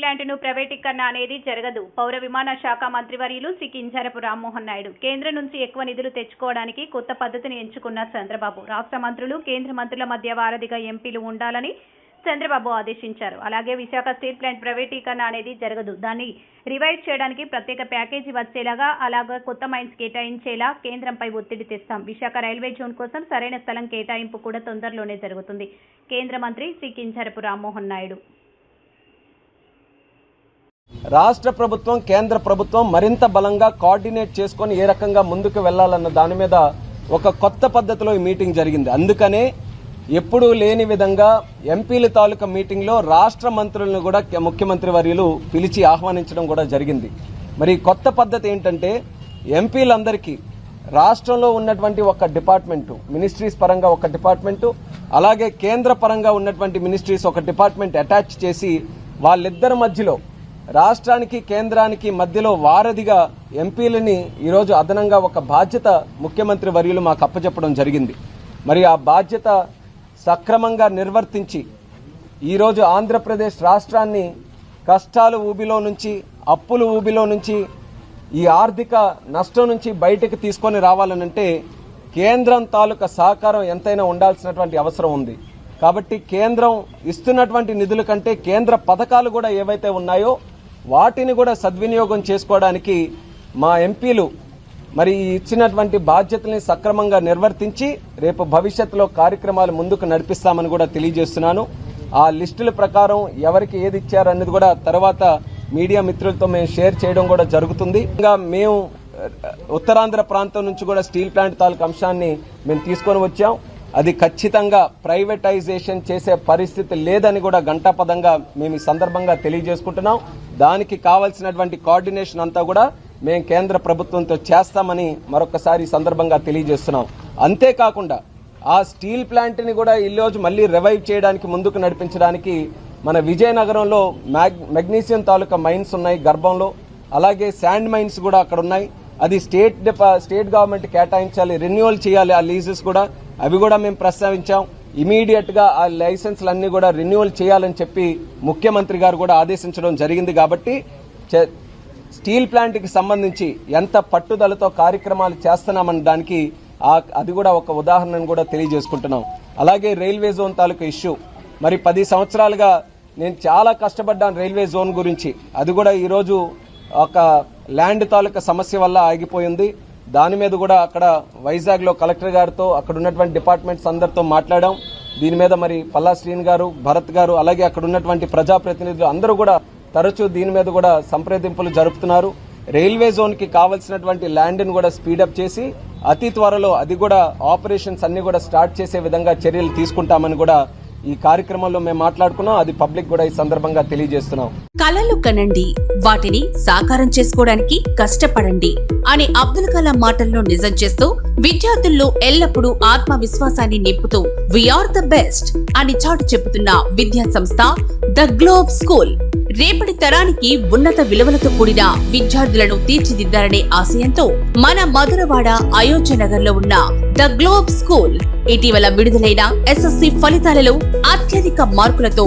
ప్లాంట్ను ప్రైవేటీకరణ అనేది జరగదు. పౌర విమాన శాఖ మంత్రివర్యులు శ్రీ కింజరపు రామ్మోహన్ నాయుడు కేంద్రం నుంచి ఎక్కువ నిధులు తెచ్చుకోవడానికి కొత్త పద్ధతిని ఎంచుకున్న చంద్రబాబు. రాష్ట్ర మంత్రులు కేంద్ర మంత్రుల మధ్య వారధిగా ఎంపీలు ఉండాలని చంద్రబాబు ఆదేశించారు. అలాగే విశాఖ స్టీల్ ప్లాంట్ ప్రైవేటీకరణ అనేది జరగదు. దాన్ని రివైవ్ చేయడానికి ప్రత్యేక ప్యాకేజీ వచ్చేలాగా అలాగే కొత్త మైన్స్ కేటాయించేలా కేంద్రంపై ఒత్తిడి తెస్తాం. విశాఖ రైల్వే జోన్ కోసం సరైన స్థలం కేటాయింపు కూడా తొందరలోనే జరుగుతుంది. కేంద్ర మంత్రి శ్రీ కింజరపు రామ్మోహన్ నాయుడు రాష్ట్ర ప్రభుత్వం కేంద్ర ప్రభుత్వం మరింత బలంగా కోఆర్డినేట్ చేసుకొని ఏ రకంగా ముందుకు వెళ్ళాలన్న దాని మీద ఒక కొత్త పద్ధతిలో ఈ మీటింగ్ జరిగింది. అందుకనే ఎప్పుడూ లేని విధంగా ఎంపీల తాలూకా మీటింగ్లో రాష్ట్ర మంత్రులను కూడా ముఖ్యమంత్రి వర్యులు పిలిచి ఆహ్వానించడం కూడా జరిగింది. మరి కొత్త పద్ధతి ఏంటంటే ఎంపీలందరికీ రాష్ట్రంలో ఉన్నటువంటి ఒక డిపార్ట్మెంటు మినిస్ట్రీస్ పరంగా ఒక డిపార్ట్మెంటు అలాగే కేంద్ర పరంగా ఉన్నటువంటి మినిస్ట్రీస్ ఒక డిపార్ట్మెంట్ అటాచ్ చేసి వాళ్ళిద్దరి మధ్యలో రాష్ట్రానికి కేంద్రానికి మధ్యలో వారధిగా ఎంపీలని ఈరోజు అదనంగా ఒక బాధ్యత ముఖ్యమంత్రి వర్యులు మాకు అప్పచెప్పడం జరిగింది. మరి ఆ బాధ్యత సక్రమంగా నిర్వర్తించి ఈరోజు ఆంధ్రప్రదేశ్ రాష్ట్రాన్ని కష్టాలు ఊబిలో నుంచి అప్పులు ఊబిలో నుంచి ఈ ఆర్థిక నష్టం నుంచి బయటకు తీసుకొని రావాలనంటే కేంద్రం తాలూకా సహకారం ఎంతైనా ఉండాల్సినటువంటి అవసరం ఉంది. కాబట్టి కేంద్రం ఇస్తున్నటువంటి నిధుల కంటే కేంద్ర పథకాలు కూడా ఏవైతే ఉన్నాయో వాటిని కూడా సద్వినియోగం చేసుకోవడానికి మా ఎంపీలు మరి ఇచ్చినటువంటి బాధ్యతల్ని సక్రమంగా నిర్వర్తించి రేపు భవిష్యత్తులో కార్యక్రమాలు ముందుకు నడిపిస్తామని కూడా తెలియజేస్తున్నాను. ఆ లిస్టుల ప్రకారం ఎవరికి ఏది ఇచ్చారన్నది కూడా తర్వాత మీడియా మిత్రులతో మేము షేర్ చేయడం కూడా జరుగుతుంది. ఇంకా మేము ఉత్తరాంధ్ర ప్రాంతం నుంచి కూడా స్టీల్ ప్లాంట్ తాలూకు అంశాన్ని మేము తీసుకొని వచ్చాం. అది ఖచ్చితంగా ప్రైవేటైజేషన్ చేసే పరిస్థితి లేదని కూడా గంటాపదంగా మేము ఈ సందర్భంగా తెలియజేసుకుంటున్నాం. దానికి కావాల్సినటువంటి కోఆర్డినేషన్ అంతా కూడా మేము కేంద్ర ప్రభుత్వంతో చేస్తామని మరొకసారి సందర్భంగా తెలియజేస్తున్నాం. అంతేకాకుండా ఆ స్టీల్ ప్లాంట్ని కూడా ఈరోజు మళ్ళీ రివైవ్ చేయడానికి ముందుకు నడిపించడానికి మన విజయనగరంలో మ్యాగ్ మెగ్నీషియం తాలూకా మైన్స్ ఉన్నాయి గర్భంలో. అలాగే శాండ్ మైన్స్ కూడా అక్కడ ఉన్నాయి. అది స్టేట్ స్టేట్ గవర్నమెంట్ కేటాయించాలి రెన్యువల్ చేయాలి ఆ లీజెస్ కూడా. అవి కూడా మేము ప్రస్తావించాం. ఇమీడియట్గా ఆ లైసెన్స్లన్నీ కూడా రెన్యువల్ చేయాలని చెప్పి ముఖ్యమంత్రి గారు కూడా ఆదేశించడం జరిగింది కాబట్టి చే- స్టీల్ ప్లాంట్కి సంబంధించి ఎంత పట్టుదలతో కార్యక్రమాలు చేస్తున్నామన్న దానికి అది కూడా ఒక ఉదాహరణను కూడా తెలియజేసుకుంటున్నాం. అలాగే రైల్వే జోన్ తాలూకా ఇష్యూ. మరి పది సంవత్సరాలుగా నేను చాలా కష్టపడ్డాను రైల్వే జోన్ గురించి. అది కూడా ఈరోజు ఒక ల్యాండ్ తాలూకా సమస్య వల్ల ఆగిపోయింది. దాని మీద కూడా అక్కడ వైజాగ్లో కలెక్టర్ గారితో అక్కడ ఉన్నటువంటి డిపార్ట్మెంట్స్ అందరితో మాట్లాడాం. దీని మీద మరి పల్లా శ్రీన్ గారు భరత్ గారు అలాగే అక్కడ ఉన్నటువంటి ప్రజాప్రతినిధులు అందరూ కూడా తరచూ దీని మీద కూడా సంప్రదింపులు జరుపుతున్నారు. రైల్వే జోన్కి కావాల్సినటువంటి ల్యాండ్ని కూడా స్పీడప్ చేసి అతి త్వరలో అది కూడా ఆపరేషన్స్ అన్ని కూడా స్టార్ట్ చేసే విధంగా చర్యలు తీసుకుంటామని కూడా ఈ కార్యక్రమంలో మేము మాట్లాడుకున్నాం. అది పబ్లిక్ కూడా ఈ సందర్భంగా తెలియజేస్తున్నాం. కలలు కనండి. వాటిని సాకారం చేసుకోవడానికి కష్టపడండి అని అబ్దుల్ కలాం మాటల్లో నిజం చేస్తూ విద్యార్థుల్లో ఎల్లప్పుడూ ఆత్మవిశ్వాసాన్ని నింపుతూ వీఆర్ ద బెస్ట్ అని చాటు చెబుతున్న విద్యా సంస్థ ద గ్లోబ్ స్కూల్. రేపటి తరానికి ఉన్నత విలువలతో కూడిన విద్యార్థులను తీర్చిదిద్దాలనే ఆశయంతో మన మధురవాడ అయోధ్య నగర్లో ఉన్న ద గ్లోబ్ స్కూల్ ఇటీవల విడుదలైన ఎస్ఎస్సి ఫలితాలలో అత్యధిక మార్కులతో